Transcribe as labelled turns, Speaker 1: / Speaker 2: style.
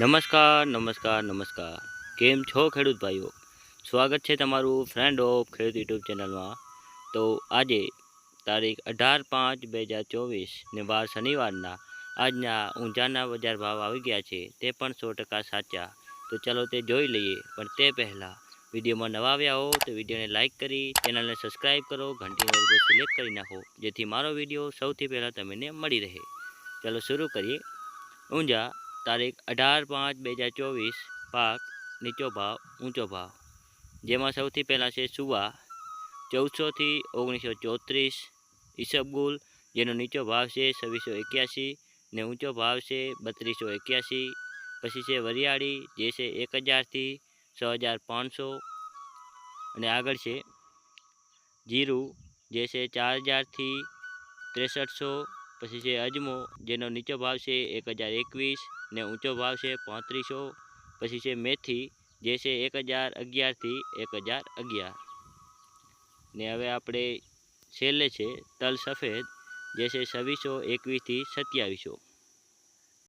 Speaker 1: નમસ્કાર નમસ્કાર નમસ્કાર. કેમ છો ખેડૂત ભાઈઓ? સ્વાગત છે તમારું ફ્રેન્ડ ઓફ ખેડૂત યુટ્યુબ ચેનલમાં. તો આજે તારીખ અઢાર પાંચ બે હજાર ચોવીસ ને વાર શનિવારના આજના ઊંઝાના બજાર ભાવ આવી ગયા છે, તે પણ સો ટકા સાચા. તો ચાલો તે જોઈ લઈએ, પણ તે પહેલાં વિડીયોમાં નવા આવ્યા હો તો વિડીયોને લાઇક કરી, ચેનલને સબસ્ક્રાઈબ કરો, ઘંટીનો ઉપર સિલેક્ટ કરી નાખો, જેથી મારો વીડિયો સૌથી પહેલાં તમને મળી રહે. ચાલો શરૂ કરીએ. ઊંઝા તારીખ અઢાર પાંચ બે હજાર ચોવીસ, પાક નીચો ભાવ, ઊંચો ભાવ. જેમાં સૌથી પહેલાં છે સુવા ચૌદસોથી ઓગણીસો ચોત્રીસ. ઈસબગુલ જેનો નીચો ભાવ છે છવ્વીસો એક્યાસી ને ઊંચો ભાવ છે બત્રીસો એક્યાસી. પછી છે વરિયાળી, જે છે એક હજારથી છ હજાર પાંચસો. અને આગળ છે જીરું, જે છે ચાર હજારથી ત્રેસઠસો. પછી છે અજમો, જેનો નીચો ભાવ છે એક હજાર એકવીસ ને ઊંચો ભાવ છે પાંત્રીસો. પછી છે મેથી, જે છે એક હજાર અગિયારથી એક હજાર અગિયાર. ને હવે આપણે છેલ્લે છે તલ સફેદ, જે છે છવ્વીસો એકવીસથી સત્યાવીસો.